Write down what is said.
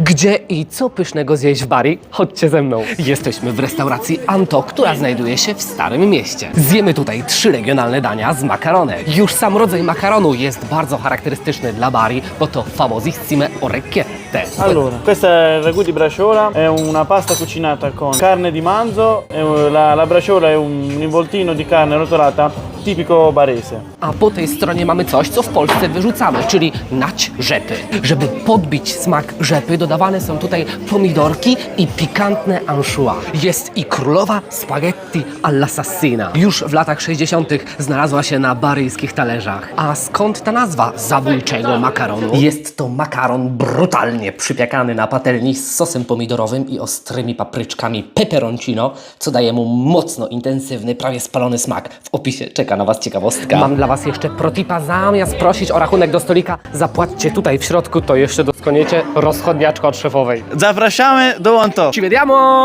Gdzie i co pysznego zjeść w Bari? Chodźcie ze mną. Jesteśmy w restauracji Anto, która znajduje się w Starym Mieście. Zjemy tutaj trzy regionalne dania z makaronek. Już sam rodzaj makaronu jest bardzo charakterystyczny dla Bari, bo to famosissime orecchiette. Allora, questa è il ragù di braciola, è una pasta cucinata con carne di manzo, la, la braciola è un involtino di carne rotolata tipico barese. A po tej stronie mamy coś, co w Polsce wyrzucamy, czyli nać rzepy. Żeby podbić smak rzepy, dodawane są tutaj pomidorki i pikantne anchois. Jest i królowa spaghetti all'assassina. Już w latach 60. znalazła się na baryjskich talerzach. A skąd ta nazwa zabójczego makaronu? Jest to makaron brutalnie przypiekany na patelni z sosem pomidorowym i ostrymi papryczkami peperoncino, co daje mu mocno intensywny, prawie spalony smak. W opisie czeka na Was ciekawostka. Mam dla Was jeszcze protipa. Zamiast prosić o rachunek do stolika, zapłaćcie tutaj w środku, to jeszcze doskoniecie rozchodniaczko od szefowej. Zapraszamy do Anto. Ci vediamo!